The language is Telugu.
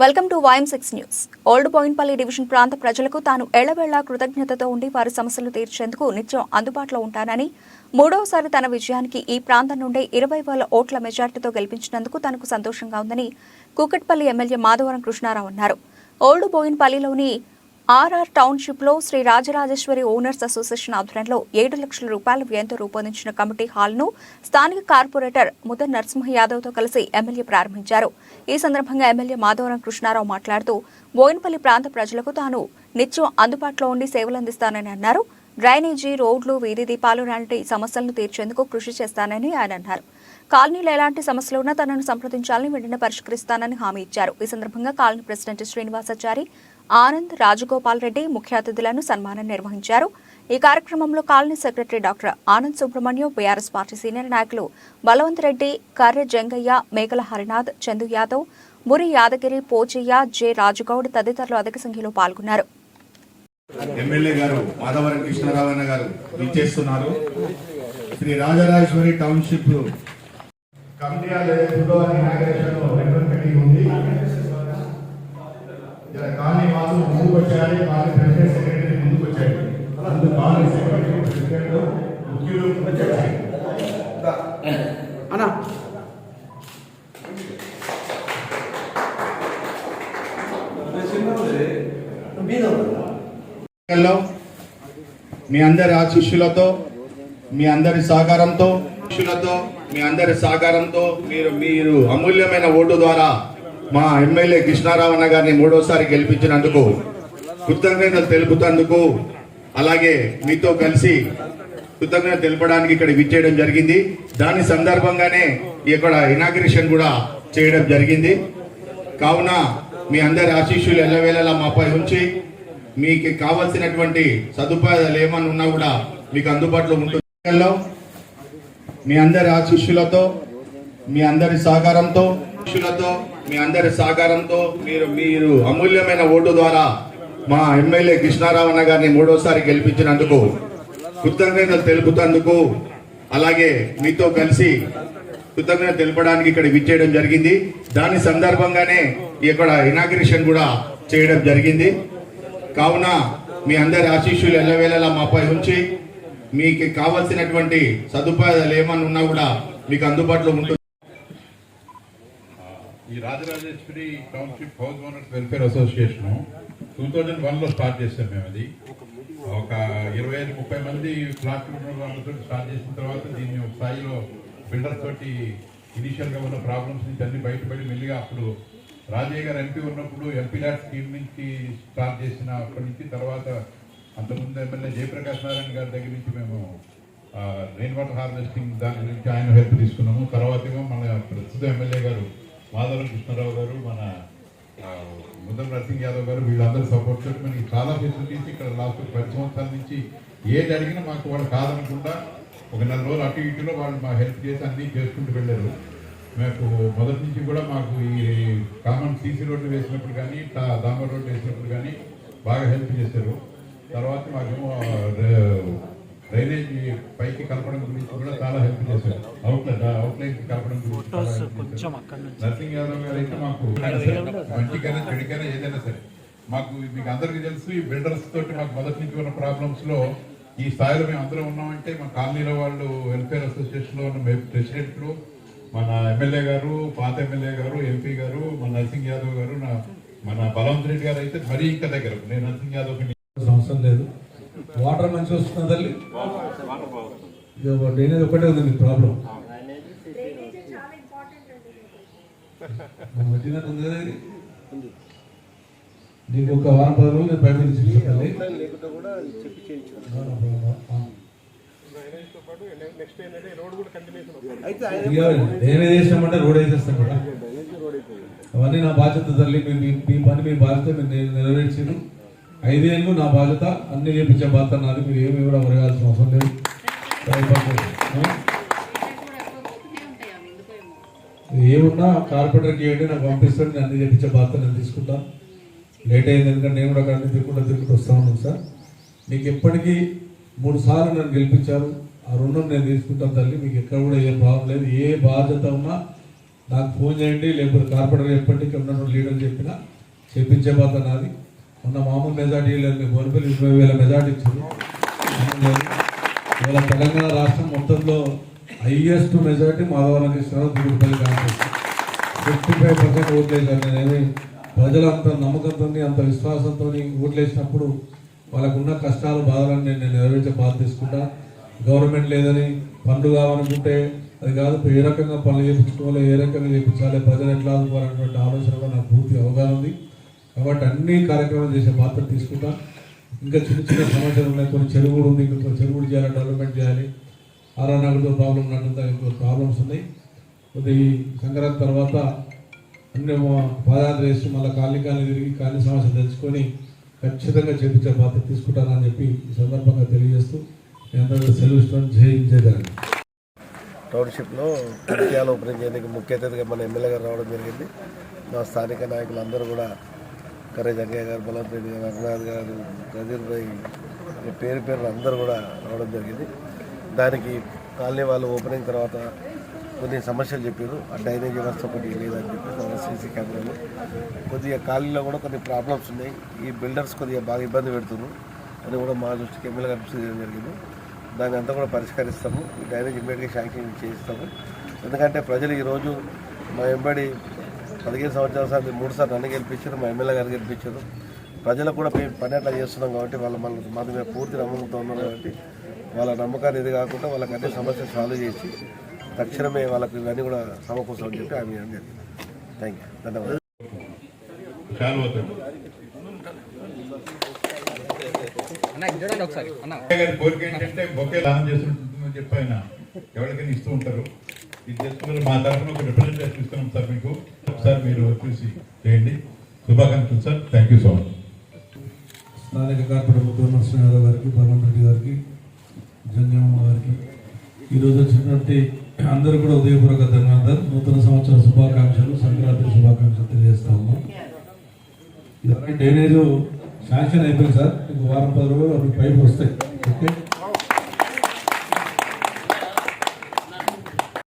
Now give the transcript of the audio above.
Welcome to వాయం six news old Boinpally division ప్రాంత ప్రజలకు తాను ఎళ్ళవేళ్ళా కృతజ్ఞతతో ఉండి వారి సమస్యలు తీర్చేందుకు నిత్యం అందుబాటులో ఉంటానని మూడవసారి తన విజయానికి ఈ ప్రాంతం నుండి ఇరవై వేల ఓట్ల మెజార్టీతో గెలిపించినందుకు తనకు సంతోషంగా ఉందని కూకట్పల్లి ఎమ్మెల్యే మాధవరం కృష్ణారావు అన్నారు. ఓల్డ్ బోయిన్పల్లిలోని ఆర్ఆర్ టౌన్షిప్లో శ్రీ రాజరాజేశ్వరి ఓనర్స్ అసోసియేషన్ ఆధ్వర్యంలో ఏడు లక్షల రూపాయల వ్యయంతో రూపొందించిన కమిటీ హాల్ను స్థానిక కార్పొరేటర్ ముదన్ నరసింహ యాదవ్తో కలిసి ఎమ్మెల్యే ప్రారంభించారు. ఈ సందర్భంగా ఎమ్మెల్యే మాధవరం కృష్ణారావు మాట్లాడుతూ బోయినపల్లి ప్రాంత ప్రజలకు తాను నిత్యం అందుబాటులో ఉండి సేవలందిస్తానని అన్నారు. డ్రైనేజీ రోడ్లు వీధి దీపాలు లాంటి సమస్యలను తీర్చేందుకు కృషి చేస్తానని ఆయన అన్నారు. కాలనీలో ఎలాంటి సమస్యలు ఉన్నా తనను సంప్రదించాలని వెంటనే పరిష్కరిస్తానని హామీ ఇచ్చారు. ఈ సందర్భంగా కాలనీ ప్రెసిడెంట్ శ్రీనివాసాచారి ఆనంద్ రాజగోపాల్ రెడ్డి ముఖ్య అతిథులను సన్మానం నిర్వహించారు. ఈ కార్యక్రమంలో colony secretary doctor Anand Subrahmanyam BRS party senior నాయకులు బలవంత్ రెడ్డి కర్రె జంగయ్య మేకల హరినాథ్ చందు యాదవ్ మురి యాదగిరి పోచయ్య జె రాజుగౌడ్ తదితరులు అధిక సంఖ్యలో పాల్గొన్నారు. ఎమ్మెల్యే గారు మాధవరం కృష్ణారావణ గారు విచ్చేస్తున్నారు. Sri Rajarajeshwari township committee hall ఏదైతుందో అది ఇనాగరేషన్ రిబ్బన్ కటింగ్ ఉంది ఇలా కాలనీ వాళ్ళు వచ్చారు కాలనీ ప్రెసిడెంట్ సెక్రటరీ ముందుకు అందుకు కాలనీ సెక్రటరీ ప్రెసిడెంట్ ముఖ్యులు అన్నా. మీ అందరి ఆశీస్సులతో మీ అందరి సహకారంతో ఆశీస్సులతో మీ అందరి సహకారంతో మీరు మీరు అమూల్యమైన ఓటు ద్వారా మా ఎమ్మెల్యే కృష్ణారావు అన్న గారిని మూడోసారి గెలిపించినందుకు కృతజ్ఞతలు తెలుపుతందుకు అలాగే మీతో కలిసి కృతజ్ఞత తెలపడానికి ఇక్కడ విచ్చేయడం జరిగింది. దాని సందర్భంగానే ఇక్కడ ఇనాగ్రేషన్ కూడా చేయడం జరిగింది. కావున మీ అందరి ఆశీస్సులు ఎల్లవేళలా మాపై ఉంచి మీకు కావలసినటువంటి సదుపాయాలు ఏమన్నా ఉన్నా కూడా మీకు అందుబాటులో ఉంటుంది. మీ అందరి ఆశీస్సులతో మీ అందరి సహకారంతో మీ అందరి సహకారంతో మీరు మీరు అమూల్యమైన ఓటు ద్వారా మా ఎమ్మెల్యే కృష్ణారావు గారిని మూడోసారి గెలిపించినందుకు కృతజ్ఞతలు తెలుపుతందుకు అలాగే మీతో కలిసి కృతజ్ఞత తెలపడానికి ఇక్కడ విచ్చేయడం జరిగింది. దాని సందర్భంగానే ఇక్కడ ఇనాగ్రేషన్ కూడా చేయడం జరిగింది. కావున మీ అందరి ఆశీస్సులు ఎల్లవేళలా మాపై ఉంచి మీకు కావలసినటువంటి సదుపాయాలు ఏమన్నా ఉన్నా కూడా మీకు అందుబాటులో ఉంటుంది ఈ Rajarajeshwari township house owners welfare association two thousand వన్లో స్టార్ట్ చేసాం మేము అది. ఒక ఇరవై ఐదు ముప్పై మంది ఫ్లాట్ వాళ్ళతో స్టార్ట్ చేసిన తర్వాత దీన్ని ఒక స్థాయిలో బిల్డర్ తోటి ఇనీషియల్గా ఉన్న ప్రాబ్లమ్స్ నుంచి అన్ని బయటపడి మెల్లిగా అప్పుడు రాజయ్య గారు ఎంపీ ఉన్నప్పుడు ఎంపీ ల్యాట్ స్కీమ్ నుంచి స్టార్ట్ చేసిన అప్పటి నుంచి తర్వాత అంతకుముందు ఎమ్మెల్యే జయప్రకాష్ నారాయణ గారి దగ్గర నుంచి మేము రెయిన్ వాటర్ హార్వెస్టింగ్ దాని గురించి ఆయన హెల్ప్ తీసుకున్నాము. తర్వాత మన ప్రస్తుత ఎమ్మెల్యే గారు మాధవ కృష్ణారావు గారు మన ముద్దం నరసింగ్ యాదవ్ గారు వీళ్ళందరూ సపోర్ట్ తోటి మనకి చాలా ఫెసిలిటీస్ ఇక్కడ లాస్ట్ పది సంవత్సరాల నుంచి ఏది అడిగినా మాకు వాళ్ళు కాదనకుండా ఒక నెల రోజులు అటు ఇటులో వాళ్ళు మా హెల్ప్ చేసి అన్నీ చేసుకుంటూ వెళ్ళారు. మాకు మొదటి నుంచి కూడా మాకు ఈ కామన్ సీసీ రోడ్లు వేసినప్పుడు కానీ తా- డాంబర్ రోడ్డు వేసినప్పుడు కానీ బాగా హెల్ప్ చేశారు. తర్వాత మాకేమో డ్రైనేజ్ పైకి కలపడం గురించి కూడా చాలా హెల్ప్ చేశారు. అవుట్లెట్ అవుట్లైన్ కలపడం గురించి. నరసింగ్ యాదవ్ గారు అయితే మాకు మంచికైనా చెడుకైనా ఏదైనా సరే. మాకు మీకు అందరికీ తెలుసు ఈ బిల్డర్స్ తోటి మాకు మొదటి నుంచి ఉన్న ప్రాబ్లమ్స్లో ఈ స్థాయిలో మేము అందరం ఉన్నామంటే మా కాలనీలో వాళ్ళు వెల్ఫేర్ అసోసియేషన్లో ఉన్న ప్రెసిడెంట్లు మన ఎమ్మెల్యే గారు పాత ఎమ్మెల్యే గారు ఎంపీ గారు మన నరసింగ్ యాదవ్ గారు నా మన బలవంత్ రెడ్డి గారు అయితే మరీ ఇంకా దగ్గర. నేను నరసింగ్ యాదవ్ అవసరం లేదు. వాటర్ మంచిగా వస్తుందా తల్లి? డ్రైనేజ్ ఒకటే ఉంది మీకు ప్రాబ్లం. మనం వచ్చినట్టు ఉంది. కదా ఇది? నీకు ఒక వారం పది రోజులు నేను బయట డ్రైనేజ్ చేసామంటే రోడ్ వేసేస్తాం కదా. అవన్నీ నా బాధ్యత తల్లి. మీ పని మీ బాధ్యత మీరు నె- నెరవేర్చారు. ఐదేళ్ళు నా బాధ్యత అన్ని చేపించే బాధ్యత నాది. మీరు ఏమి కూడా అడగాల్సిన అవసరం లేదు? ఏమున్నా కార్పొరేటర్కి ఇవ్వండి నాకు పంపిస్తాను నేను అన్ని చేపించే బాధ్యత నేను తీసుకుంటాను లేట్ అయింది ఎందుకంటే నేను కూడా అక్కడ తిరుగుకుంటూ తిరుగుతూ వస్తా ఉన్నాను సార్. మీకు ఎప్పటికీ మూడు సార్లు నన్ను గెలిపించారు. ఆ రుణం నేను తీసుకుంటాను తల్లి. మీకు ఎక్కడ కూడా ఏ ప్రాబ్లం లేదు. ఏ బాధ్యత ఉన్నా నాకు ఫోన్ చేయండి. లేకపోతే కార్పొరేటర్ చెప్పండి ఇక్కడ ఉన్న లీడర్ చెప్పినా చెప్పించే బాధ్యత నాది. ఉన్న మామూలు మెజార్టీ బోనపల్లి ఇరవై వేల మెజార్టీ ఇచ్చారు. ఇవాళ తెలంగాణ రాష్ట్రం మొత్తంలో highest majority Madhavarao Tirupati Congress. Fifty five percent ఓట్లేసాను నేనేమి ప్రజలు అంత నమ్మకంతో అంత విశ్వాసంతో ఓట్లేసినప్పుడు వాళ్ళకున్న కష్టాలు బాధలను నేను నేను నెరవేర్చే బాధ తీసుకుంటా. గవర్నమెంట్ లేదని పనులు కావాలనుకుంటే అది కాదు ఏ రకంగా పనులు చేయించుకోవాలి ఏ రకంగా చేయించాలి ప్రజలు ఎట్లా ఆదుకోవాలనేటువంటి ఆలోచన కూడా నాకు పూర్తి అవగాహన ఉంది. కాబట్టి అన్ని కార్యక్రమాలు చేసే పాత్ర తీసుకుంటాం. ఇంకా చిన్న చిన్న సమస్యలు ఉన్నాయి. కొన్ని చెరువులు ఉంది. ఇంకొక చెరువు చెరువులు చేయాలి డెవలప్మెంట్ చేయాలి. ఆరానగర్తో ప్రాబ్లం ఉన్నట్టు ఇంకో ప్రాబ్లమ్స్ ఉన్నాయి. కొద్ది సంక్రాంతి తర్వాత అన్ని పాదయాత్ర చేసి మళ్ళీ కాలనీ కాలనీ తిరిగి కాలనీ సమస్యలు తెలుసుకొని ఖచ్చితంగా చేపించే బాధ్యత తీసుకుంటానని చెప్పి ఈ సందర్భంగా తెలియజేస్తూ నేను అందరూ సెలవు ఇష్టం జయించేదాన్ని టౌన్షిప్లో తృతీయాలు ఓపెనింగ్ చేయడానికి ముఖ్య అతిథిగా మన ఎమ్మెల్యే గారు రావడం జరిగింది. మా స్థానిక నాయకులందరూ కూడా కరే జగ్గయ్య గారు బలవత్ రెడ్డి గారు రఘునాథ్ గారు నజీర్ భాయ్ పేరు పేరు అందరూ కూడా రావడం జరిగింది. దానికి కాలనీ వాళ్ళు ఓపెనింగ్ తర్వాత కొన్ని సమస్యలు చెప్పారు. ఆ డ్రైనేజ్ వ్యవస్థ ఒకటి లేదని చెప్పి సీసీ కెమెరాలు. కొద్దిగా కాలనీలో కూడా కొన్ని ప్రాబ్లమ్స్ ఉన్నాయి. ఈ బిల్డర్స్ కొద్దిగా బాగా ఇబ్బంది పెడుతున్నారు. అని కూడా మా దృష్టికి ఎమ్మెల్యే గారు జరిగింది. దాన్ని అంతా కూడా పరిష్కరిస్తాము. ఈ డ్రైనేజ్ ఇమ్మీడియట్గా శాంక్షన్ చేయిస్తాము. ఎందుకంటే ప్రజలు ఈరోజు మా ఎంబడి పదిహేను సంవత్సరాల సార్లు మూడు సార్లు నన్ను గెలిపించారు మా ఎమ్మెల్యే గారు గెలిపించారు. ప్రజలకు కూడా మేము పని అట్లా చేస్తున్నాం కాబట్టి వాళ్ళ మన మన మీద పూర్తి నమ్మకంతో ఉన్నారు కాబట్టి వాళ్ళ నమ్మకాన్ని ఇది కాకుండా వాళ్ళకి అన్ని సమస్యలు సాల్వ్ చేసి తక్షణమే వాళ్ళకి ఇవన్నీ కూడా సమకూర్చామని చెప్పి ఆమె జరిగింది. థ్యాంక్ యూ ధన్యవాదాలు. కోరిక ఏంటంటే బొకే దానం చేస్తుంటుందని చెప్పి ఆయన ఎవరికైనా ఇస్తూ ఉంటారు. ఇది చేసుకున్నారు మా తరఫున ఒక రిప్రజెంటేషన్ ఇస్తున్నాం సార్ మీకు. మీరు చూసి చేయండి. శుభాకాంక్షలు sir thank you so much స్థానిక కార్పొరేటర్ ముద్దు నరసింహ గారికి బలవంత్ రెడ్డి గారికి జంగమ్మ గారికి. ఈరోజు వచ్చినటువంటి అందరూ కూడా ఉదయపూర్వక ధన్యవాదాలు. నూతన సంవత్సర శుభాకాంక్షలు సంక్రాంతి శుభాకాంక్షలు తెలియజేస్తా ఉన్నాం. ఇవన్నీ డ్రైనేజ్ శాంక్షన్ అయిపోయింది సార్. ఇంకో వారం పది రోజులు అవి పైపు వస్తాయి. ఓకే?